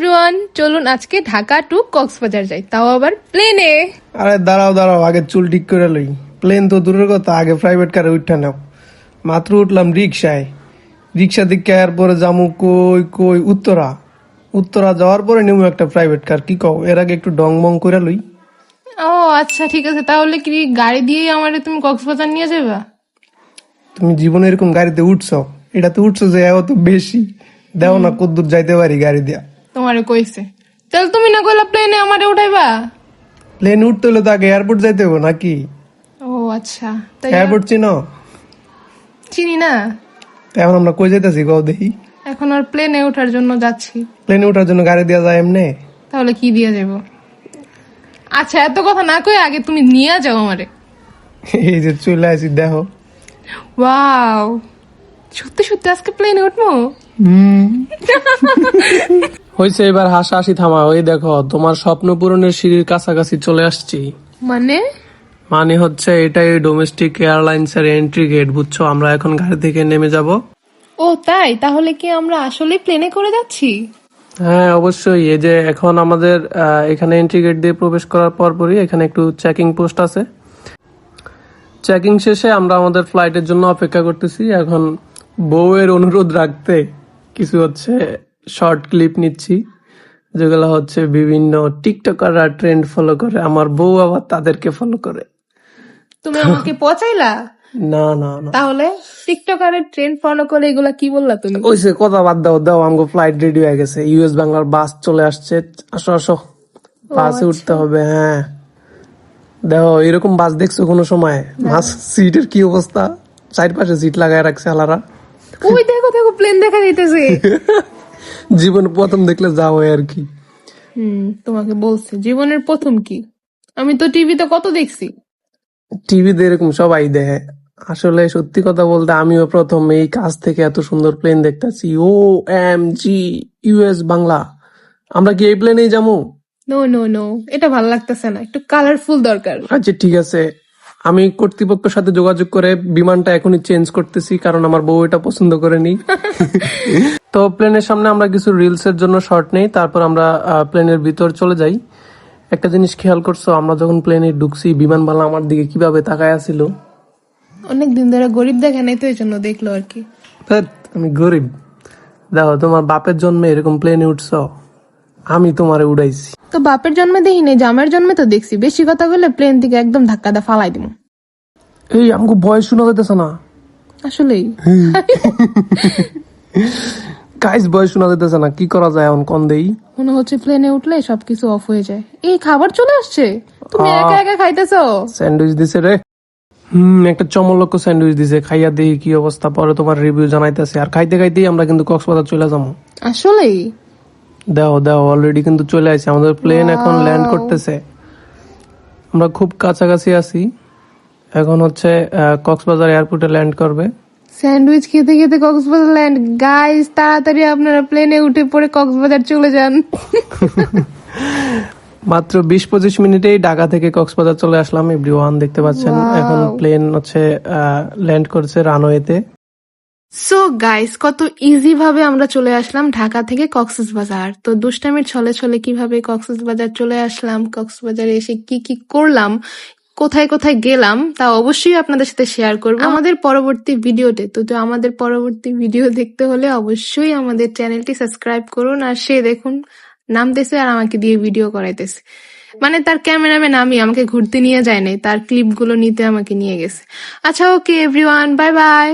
Everyone চলুন আজকে Dhaka two Cox's Bazar যাই। তাও আবার প্লেনে আরে দাঁড়াও দাঁড়াও আগে চুল ঠিক করে লই। প্লেন তো দূরের কথা আগে প্রাইভেট কারে উঠে নাও। মাত্র উঠলাম রিক্সায় রিক্সা দিকে পরে যামু কই কই উত্তরা। উত্তরা যাওয়ার পরে নেব একটা প্রাইভেট কার কি কও? এর আগে একটু ডং মং করে লই। ও আচ্ছা ঠিক আছে। তাহলে কি গাড়ি দিয়েই আমারে তুমি কক্সবাজার নিয়ে যাবা তুমি জীবনে এরকম গাড়িতে উঠছো। এটাতে উঠছো যে এত বেশি। দেও না কদ্দূর যাইতে পারি গাড়ি দিয়া। তোমারে কইছে। তাহলে তুমি না কইলা প্লেনে আমারে উঠাইবা? প্লেন উঠতে হলে তো আগে এয়ারপোর্ট যাইতে হবে নাকি? ও আচ্ছা। তাই এয়ারপোর্ট চিনো? চিনি না। তো এখন আমরা কই যাইতেছি কও দেখি। এখন আর প্লেনে ওঠার জন্য যাচ্ছি। প্লেনে ওঠার জন্য গাড়ি দেওয়া যায় এমনি? তাহলে কি দিয়ে যাব? আচ্ছা এত কথা না কই আগে তুমি নিয়ে যাও আমারে। এই যে চলে আসি দেখো। ওয়াও। সত্যি সত্যি আজকে প্লেনে উঠবো? হয়েছে এবার হাসাহাসি থামা ওই দেখো তোমার স্বপ্ন পূরণের সিঁড়ির কাছাকাছি চলে আসছি। মানে? মানে হচ্ছে এটাই ডোমেস্টিক এয়ারলাইন্স এর এন্ট্রি গেট বুঝছ? আমরা এখন গাড়ি থেকে নেমে যাব। ও তাই? তাহলে কি আমরা আসলে প্লেনে করে যাচ্ছি? হ্যাঁ অবশ্যই। এই যে এখন আমাদের এখানে এন্ট্রি গেট দিয়ে প্রবেশ করার পরপরই এখানে একটু চেকিং পোস্ট আছে। চেকিং শেষে আমরা আমাদের ফ্লাইটের জন্য অপেক্ষা করতেছি। এখন বউয়ের অনুরোধ রাখতে কিছু হচ্ছে শর্ট ক্লিপ নিচ্ছি যেগুলো হচ্ছে বিভিন্ন টিকটকাররা ট্রেন্ড ফলো করে আমার বউ আবার তাদেরকে ফলো করে। তুমি আমাকে পচাইলা? না না না। তাহলে টিকটকারের ট্রেন্ড ফলো করে এগুলা কি বললা তুমি? ওইসে কথা বাদ দাও দাও আমাকে ফ্লাইট রেডি হয়ে গেছে। ইউএস বাংলার বাস চলে আসছে। আসো আসো। বাসে উঠতে হবে হ্যাঁ। দেখো এরকম বাস দেখছ কোনো সময়? বাস সিটের কি অবস্থা? চারপাশে সিট লাগায় রাখছে আলারা। ওই দেখো দেখো প্লেন দেখা যাইতেছে। জীবন প্রথম দেখলে যাও আর কি। হুম তোমাকে বলছে জীবনের প্রথম কি? আমি তো টিভিতে কত দেখছি? টিভিতে এরকম সবাই দেখে। আসলে সত্যি কথা বলতে আমিও প্রথম এই কাজ থেকে এত সুন্দর প্লেন দেখতেছি। O M G US Bangla. আমরা কি এই প্লেনেই যাব? নো নো নো এটা ভালো লাগতেছে না। একটু কালারফুল দরকার। আচ্ছা ঠিক আছে। আমি কর্তৃপক্ষের সাথে যোগাযোগ করে বিমানটা এখনই চেঞ্জ করতেছি কারণ আমার বউ এটা পছন্দ করেনি। তো প্লেনের সামনে আমরা কিছু রিলস এর জন্য শর্ট নেই তারপর আমরা প্লেনের ভিতর চলে যাই। একটা জিনিস খেয়াল করছ আমরা যখন প্লেনে ঢুকছি বিমানবালা আমার দিকে কীভাবে তাকায় আছিল? অনেক দিন ধরে গরিব দেখে নাই তো এই জন্য দেখল আর কি। আমি গরিব। দেখো তোমার বাপের জন্মে এরকম প্লেনে উঠছ আমি তোমারে উড়াইছি। তো বাপের জন্মে দেখি নাই জামার জন্মে তো দেখছি। বেশি কথা বললে প্লেন থেকে একদম ধাক্কা দা ফালাই দিব এই আমাকে ভয় শোনা যেতেছে না। আসলেই। গাইস ভয় শোনা যেতেছে না কি করা যায় এখন কন দেই? মনে হচ্ছে প্লেনে উঠলে সবকিছু অফ হয়ে যায়। এই খাবার চলে আসছে। তুমি একা একা খাইতেছো? স্যান্ডউইচ দিছে রে। হুম একটা চমলক্ষ স্যান্ডউইচ দিছে খাইয়া দেখি কি অবস্থা পরে তোমার রিভিউ জানাইতেছে। আর খাইতে খাইতেই আমরা কিন্তু কক্সবাজার চলে যাব। আসলেই? দাও দাও অলরেডি কিন্তু চলে আসছে আমাদের প্লেন এখন ল্যান্ড করতেছে। আমরা খুব কাছাকাছি আছি। এখন হচ্ছে কক্সবাজার এয়ারপোর্টে ল্যান্ড করবে। স্যান্ডউইচ খেতে খেতে কক্সবাজার ল্যান্ড গাইস তাড়াতাড়ি আপনারা প্লেনে উঠে পড়ে কক্সবাজার চলে যান। মাত্র বিশ পঁচিশ মিনিটেই ঢাকা থেকে কক্সবাজার চলে আসলাম। এভরি ওয়ান দেখতে পাচ্ছেন এখন প্লেন হচ্ছে ল্যান্ড করছে রানওয়েতে সো গাইস কত ইজি ভাবে আমরা চলে আসলাম ঢাকা থেকে কক্সবাজার তো দুষ্টামির ছলে ছলে কীভাবে কক্সবাজার চলে আসলাম কক্সবাজারে এসে কি কি করলাম, কোথায় কোথায় গেলাম, তা অবশ্যই আপনাদের সাথে শেয়ার করব। আমাদের পরবর্তী ভিডিওতে, তো তো আমাদের পরবর্তী ভিডিও দেখতে হলে অবশ্যই আমাদের চ্যানেলটি সাবস্ক্রাইব করুন আর সে দেখুন নামতেছে আর আমাকে দিয়ে ভিডিও করাইতেছে। মানে তার ক্যামেরাম্যান আমি, আমাকে ঘুরতে নিয়ে যায় নাই, তার ক্লিপগুলো নিতে আমাকে নিয়ে গেছে। আচ্ছা ওকে এভরিওয়ান বাই বাই